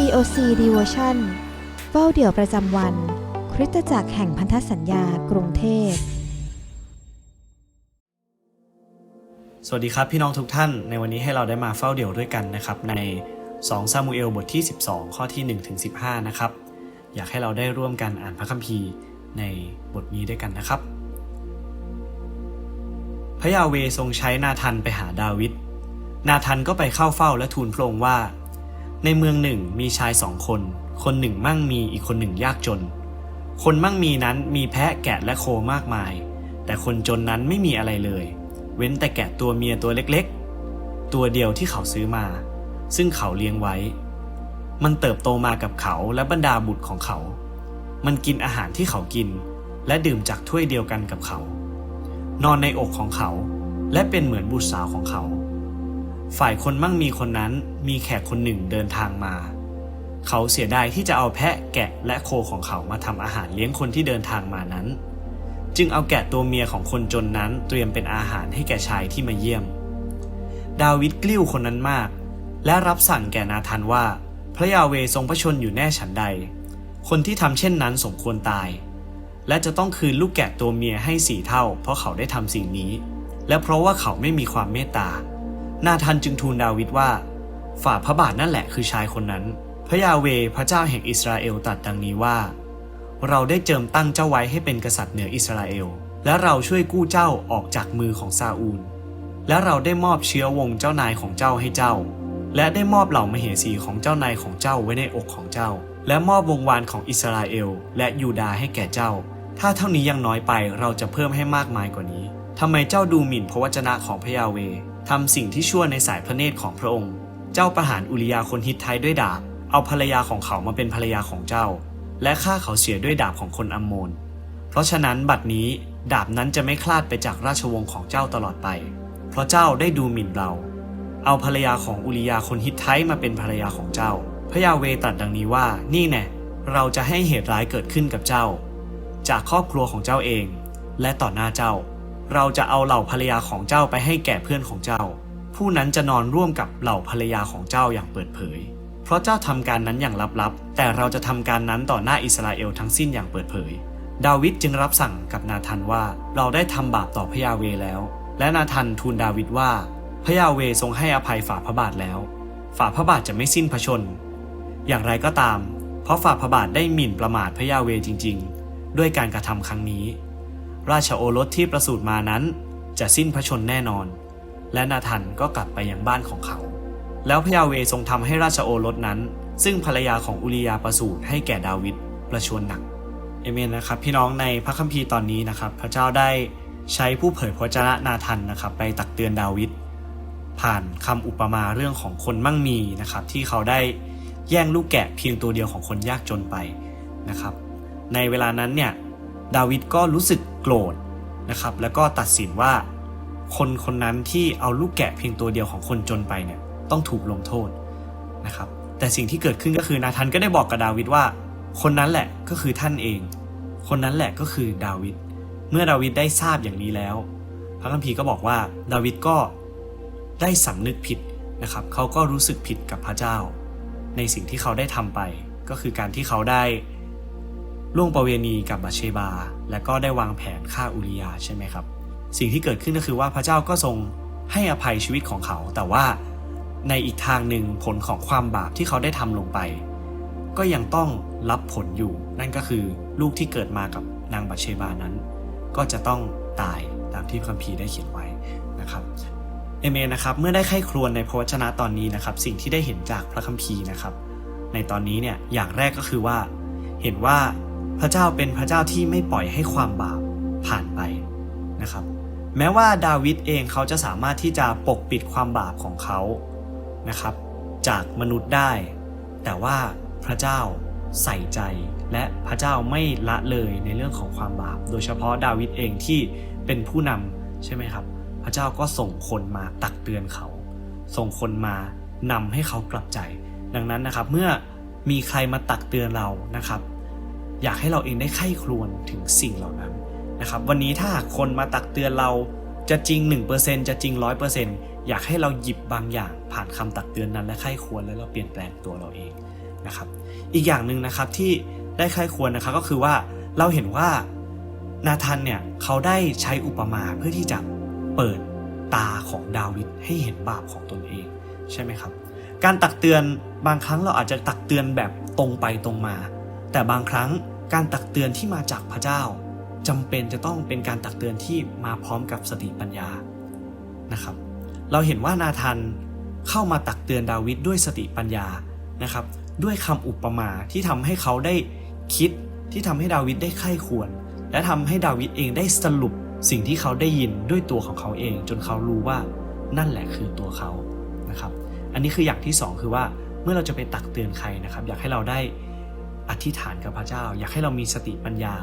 COC Devotion เฝ้าเดี่ยวประจำวัน คริสตจักรแห่งพันธสัญญากรุงเทพ สวัสดีครับพี่น้องทุกท่าน ในวันนี้ให้เราได้มาเฝ้าเดี่ยวด้วยกันนะครับ ใน 2 ซามูเอลบทที่ 12 ข้อที่ 1 ถึง 15 นะครับ อยากให้เราได้ร่วมกันอ่านพระคัมภีร์ในบทนี้ด้วยกันนะครับ พระยาเวทรงใช้นาธันไปหาดาวิด นาธันก็ไปเข้าเฝ้าและทูลพระองค์ว่า ในเมืองหนึ่งมีชายสองคน คนหนึ่งมั่งมีอีกคนหนึ่งยากจน คนมั่งมีนั้นมีแพะแกะและโคมากมาย แต่คนจนนั้นไม่มีอะไรเลย เว้นแต่แกะตัวเมียตัวเล็กๆ ตัวเดียวที่เขาซื้อมา ซึ่งเขาเลี้ยงไว้ มันเติบโตมากับเขาและบรรดาบุตรของเขา มันกินอาหารที่เขากิน และดื่มจากถ้วยเดียวกันกับเขา นอนในอกของเขา และเป็นเหมือนบุตรสาวของเขา ฝ่ายคนมั่งมีคนนั้นมีแขกคนหนึ่งเดินทางมา เขาเสียดายที่จะเอาแพะแกะและโคของเขามาทำอาหารเลี้ยงคนที่เดินทางมานั้น จึงเอาแกะตัวเมียของคนจนนั้นเตรียมเป็นอาหารให้แก่ชายที่มาเยี่ยม ดาวิดกลิ้วคนนั้นมาก และรับสั่งแก่นาธานว่า พระยาเวทรงพระชนอยู่แน่ฉันใด คนที่ทำเช่นนั้นสมควรตาย และจะต้องคืนลูกแกะตัวเมียให้สี่เท่า เพราะเขาได้ทำสิ่งนี้ และเพราะว่าเขาไม่มีความเมตตา นาธานจึงทูลดาวิดว่า ฝ่าพระบาทนั่นแหละคือชายคนนั้น พระยาเวพระเจ้าแห่งอิสราเอลตรัสดังนี้ว่า เราได้เจิมตั้งเจ้าไว้ให้เป็นกษัตริย์เหนืออิสราเอล และเราช่วยกู้เจ้าออกจากมือของซาอูล และเราได้มอบเชื้อวงเจ้านายของเจ้าให้เจ้า และได้มอบเหล่ามเหสีของเจ้านายของเจ้าไว้ในอกของเจ้า และมอบวงวานของอิสราเอล และยูดาให้แก่เจ้า ถ้าเท่านี้ยังน้อยไปเราจะเพิ่มให้มากมายกว่านี้ทำไมเจ้าดูหมิ่นพระวจนะของพระยาเว ทำสิ่งที่ชั่วในสายพระเนตรของพระองค์ เจ้าประหารอุริยาคนฮิตไทยด้วยดาบ เอาภรรยาของเขามาเป็นภรรยาของเจ้า และฆ่าเขาเสียด้วยดาบของคนอัมโมน เพราะฉะนั้นบัดนี้ดาบนั้นจะไม่คลาดไปจากราชวงศ์ของเจ้าตลอดไป เพราะเจ้าได้ดูหมิ่นเรา เอาภรรยาของอุริยาคนฮิตไทมาเป็นภรรยาของเจ้า พระยาเวตรัสดังนี้ว่า นี่แน่เราจะให้เหตุร้ายเกิดขึ้นกับเจ้า จากครอบครัวของเจ้าเอง และต่อหน้าเจ้า เราจะเอาเหล่าภรรยาของเจ้าไปให้แก่เพื่อนของเจ้า ผู้นั้นจะนอนร่วมกับเหล่าภรรยาของเจ้าอย่างเปิดเผย เพราะเจ้าทำการนั้นอย่างลับๆ แต่เราจะทำการนั้นต่อหน้าอิสราเอลทั้งสิ้นอย่างเปิดเผย ดาวิดจึงรับสั่งกับนาธันว่าเราได้ทำบาปต่อพระยาเวแล้ว และนาธันทูลดาวิดว่าพระยาเวทรงให้อภัยฝ่าพระบาทแล้ว ฝ่าพระบาทจะไม่สิ้นพระชน อย่างไรก็ตาม เพราะฝ่าพระบาทได้หมิ่นประมาทพระยาเวจริง ๆ ด้วยการกระทำครั้งนี้ ราชโอรสที่ประสูติมานั้น จะสิ้นพระชนแน่นอน และนาธันก็กลับไปยังบ้านของเขา แล้วพระยาเวทรงทำให้ราชโอรสนั้น ซึ่งภรรยาของอุริยาประสูติให้แก่ดาวิดประชวรหนักเอเมนนะครับ พี่น้องในพระคัมภีร์ตอนนี้นะครับ พระเจ้าได้ใช้ผู้เผยพระวจนะนาธันนะครับ ไปตักเตือนดาวิดผ่านคำอุปมาเรื่องของคนมั่งมีนะครับ ที่เขาได้แย่งลูกแกะเพียงตัวเดียวของคนยากจนไปนะครับ ในเวลานั้นเนี่ยดาวิดก็รู้สึก รธนะครับ แล้วก็ตัดสินว่า คนคนนั้นที่เอาลูกแกะเพียงตัวเดียวของคนจนไปเนี่ยต้องถูกลงโทษนะครับ แต่สิ่งที่เกิดขึ้นก็คือนาธานก็ได้บอกกับดาวิดว่า คนนั้นแหละก็คือท่านเอง คนนั้นแหละก็คือดาวิดเมื่อดาวิดได้ทราบอย่างนี้แล้ว พระคัมภีร์ก็บอกว่าดาวิดก็ได้สำนึกผิดนะครับ เขาก็รู้สึกผิดกับพระเจ้า ในสิ่งที่เขาได้ทำไป ก็คือการที่เขาได้ ล่วงประเวณีกับบัชเชบา และก็ได้วางแผนฆ่าอุริยาใช่ไหมครับ สิ่งที่เกิดขึ้นก็คือว่าพระเจ้าก็ทรงให้อภัยชีวิตของเขา แต่ว่าในอีกทางหนึ่งผลของความบาปที่เขาได้ทำลงไป ก็ยังต้องรับผลอยู่ นั่นก็คือลูกที่เกิดมากับนางบัชเชบานั้น ก็จะต้องตายตามที่พระคัมภีร์ได้เขียนไว้นะครับเอเมนนะครับเมื่อได้ไข้ครวญในพระวจนะตอนนี้นะครับ สิ่งที่ได้เห็นจากพระคัมภีร์นะครับ ในตอนนี้เนี่ยอย่างแรกก็คือว่าเห็นว่า พระเจ้าเป็นพระเจ้าที่ไม่ปล่อยให้ความบาปผ่านไปนะครับ แม้ว่าดาวิดเองเขาจะสามารถที่จะปกปิดความบาปของเขานะครับ จากมนุษย์ได้ แต่ว่าพระเจ้าใส่ใจและพระเจ้าไม่ละเลยในเรื่องของความบาป โดยเฉพาะดาวิดเองที่เป็นผู้นำใช่ไหมครับ พระเจ้าก็ส่งคนมาตักเตือนเขา ส่งคนมานำให้เขากลับใจ ดังนั้นนะครับเมื่อมีใครมาตักเตือนเรานะครับ อยากให้เราเองได้ไข้ครวญถึงสิ่งเหล่านั้นนะครับ วันนี้ถ้าหากคนมาตักเตือนเราจะจริง 1%จะจริง 100%อยากให้เราหยิบบางอย่างผ่านคำตักเตือนนั้นและไข้ควรแล้วเราเปลี่ยนแปลงตัวเราเองนะครับ อีกอย่างหนึ่งนะครับที่ได้ใครควรนะครับก็คือว่าเราเห็นว่านาธานเนี่ยเขาได้ใช้อุปมาเพื่อที่จะเปิดตาของดาวิดให้เห็นบาปของตนเองใช่ไหมครับ การตักเตือนบางครั้งเราอาจจะตักเตือนแบบตรงไปตรงมา แต่บางครั้งการตักเตือนที่มาจากพระเจ้าจำเป็นจะต้องเป็นการตักเตือนที่มาพร้อมกับสติปัญญานะครับ เราเห็นว่านาธานเข้ามาตักเตือนดาวิดด้วยสติปัญญานะครับ ด้วยคำอุปมาที่ทำให้เขาได้คิดที่ทำให้ดาวิดได้ไข้ควร และทำให้ดาวิดเองได้สรุปสิ่งที่เขาได้ยินด้วยตัวของเขาเอง จนเขารู้ว่านั่นแหละคือตัวเขานะครับ อันนี้คืออย่างที่สองคือว่าเมื่อเราจะไปตักเตือนใครนะครับ อยากให้เราได้ อธิษฐานกับพระเจ้า อยากให้เรามีสติปัญญา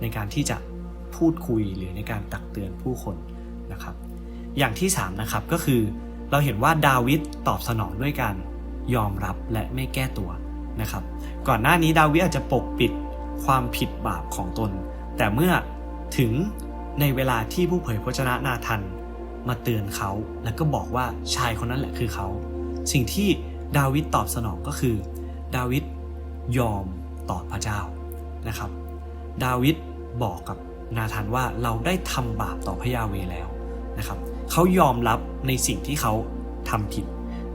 ในการที่จะพูดคุยหรือในการตักเตือนผู้คนนะครับ อย่างที่สามนะครับก็คือเราเห็นว่าดาวิดตอบสนองด้วยการยอมรับและไม่แก้ตัวนะครับ ก่อนหน้านี้ดาวิดอาจจะปกปิดความผิดบาปของตน แต่เมื่อถึงในเวลาที่ผู้เผยพระชนะนาทันมาเตือนเขาแล้วก็บอกว่าชายคนนั้นแหละคือเขา สิ่งที่ดาวิดตอบสนองก็คือ ดาวิดยอม ต่อพระเจ้านะครับ ดาวิดบอกกับนาธานว่าเราได้ทำบาปต่อพระยาเวแล้วนะครับเขายอมรับในสิ่งที่เขาทำผิด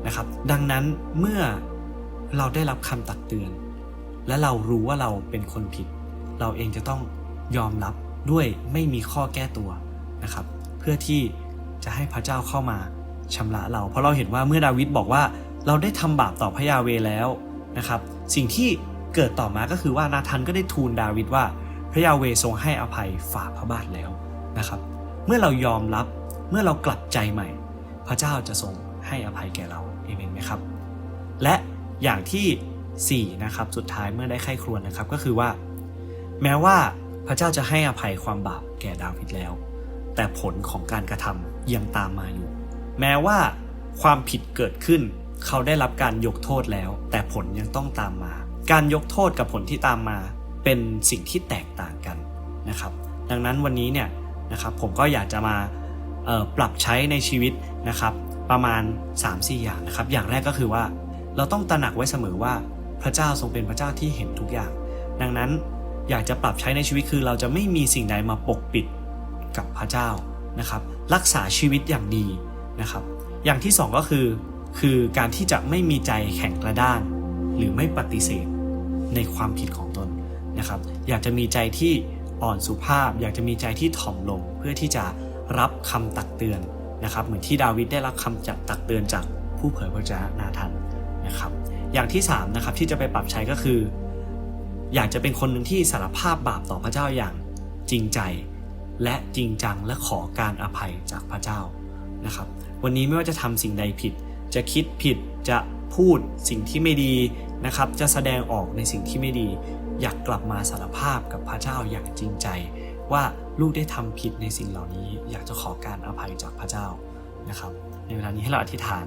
นะครับ ดังนั้นเมื่อเราได้รับคำตักเตือน และเรารู้ว่าเราเป็นคนผิด เราเองจะต้องยอมรับด้วยไม่มีข้อแก้ตัวนะครับ เพื่อที่จะให้พระเจ้าเข้ามาชำระเรา เพราะเราเห็นว่าเมื่อดาวิดบอกว่าเราได้ทำบาปต่อพระยาเวแล้วนะครับ สิ่งที่ เกิดต่อมาก็คือว่านาธานก็ได้ทูลดาวิดว่า พระยาเวทรงให้อภัยฝ่าพระบาทแล้วนะครับ เมื่อเรายอมรับเมื่อเรากลับใจใหม่ พระเจ้าจะทรงให้อภัยแก่เราเอเมนไหมครับ และอย่างที่ 4 นะครับ สุดท้ายเมื่อได้ไข้ครวญนะครับก็คือว่า แม้ว่าพระเจ้าจะให้อภัยความบาปแก่ดาวิดแล้ว แต่ผลของการกระทำยังตามมาอยู่ แม้ว่าความผิดเกิดขึ้น เขาได้รับการยกโทษแล้ว แต่ผลยังต้องตามมา การยกโทษกับผลที่ตามมาเป็นสิ่งที่แตกต่างกันนะครับ ดังนั้นวันนี้เนี่ยนะครับผมก็อยากจะมาปรับใช้ในชีวิตนะครับประมาณ 3-4 อย่างนะครับ อย่างแรกก็คือว่าเราต้องตระหนักไว้เสมอว่าพระเจ้าทรงเป็นพระเจ้าที่เห็นทุกอย่าง ดังนั้นอยากจะปรับใช้ในชีวิตคือเราจะไม่มีสิ่งใดมาปกปิดกับพระเจ้านะครับ รักษาชีวิตอย่างดีนะครับ อย่างที่สองก็คือ คือการที่จะไม่มีใจแข็งกระด้างหรือไม่ปฏิเสธ ในความผิดของตนนะครับ อยากจะมีใจที่อ่อนสุภาพ อยากจะมีใจที่ถ่อมลงเพื่อที่จะรับคำตักเตือนนะครับ เหมือนที่ดาวิดได้รับคำจักตักเตือนจากผู้เผยพระชนะนาทันนะครับ อย่างที่3นะครับที่จะไปปรับใช้ก็คือ อยากจะเป็นคนหนึ่งที่สารภาพบาปต่อพระเจ้าอย่างจริงใจและจริงจังและขอการอภัยจากพระเจ้านะครับ วันนี้ไม่ว่าจะทำสิ่งใดผิด จะคิดผิดจะพูดสิ่งที่ไม่ดี นะครับ จะแสดงออกในสิ่งที่ไม่ดี อยากกลับมาสารภาพกับพระเจ้าอย่างจริงใจ ว่าลูกได้ทำผิดในสิ่งเหล่านี้ อยากจะขอการอภัยจากพระเจ้านะครับ ในเวลานี้ให้เราอธิษฐาน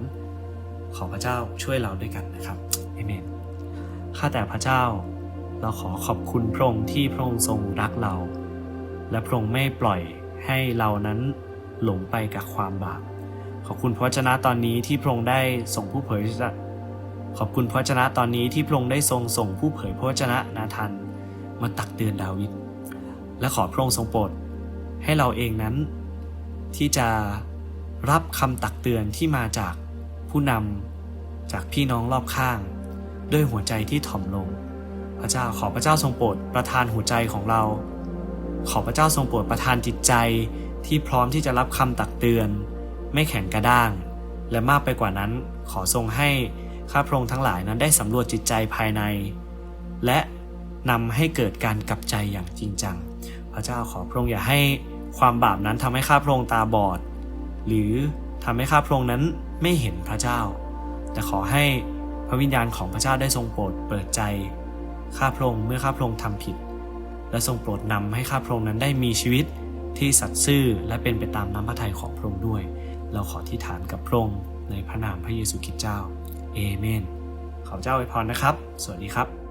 ขอพระเจ้าช่วยเราด้วยกันนะครับเอเมนข้าแต่พระเจ้า เราขอขอบคุณพระองค์ที่พระองค์ทรงรักเรา และพระองค์ไม่ปล่อยให้เรานั้นหลงไปกับความบาปขอบคุณพระวจนะตอนนี้ที่พระองค์ได้ส่งผู้เผย ขอบคุณพระวจนะตอนนี้ที่พระองค์ได้ทรงส่งผู้เผยพระวจนะนาทันมาตักเตือนดาวิดและขอพระองค์ทรงโปรดให้เราเองนั้น ที่จะรับคำตักเตือนที่มาจากผู้นำจากพี่น้องรอบข้าง ด้วยหัวใจที่ถ่อมลง พระเจ้าขอพระเจ้าทรงโปรดประทานหัวใจของเรา ขอพระเจ้าทรงโปรดประทานจิตใจที่พร้อมที่จะรับคำตักเตือน ไม่แข็งกระด้าง และมากไปกว่านั้นขอทรงให้ ข้าพระองค์ทั้งหลายนั้นได้สำรวจจิตใจภายใน และนำให้เกิดการกลับใจอย่างจริงจัง พระเจ้าขอพระองค์อย่าให้ความบาปนั้นทำให้ข้าพระองค์ตาบอด หรือทำให้ข้าพระองค์นั้นไม่เห็นพระเจ้า แต่ขอให้พระวิญญาณของพระเจ้าได้ทรงโปรดเปิดใจข้าพระองค์เมื่อข้าพระองค์ทำผิด และทรงโปรดนำให้ข้าพระองค์นั้นได้มีชีวิตที่สัตย์ซื่อและเป็นไปตามน้ำพระทัยของพระองค์ด้วย เราขอที่ฐานกับพระองค์ในพระนามพระเยซูคริสต์เจ้า เอเมนขอเจ้าอวยพรนะครับ สวัสดีครับ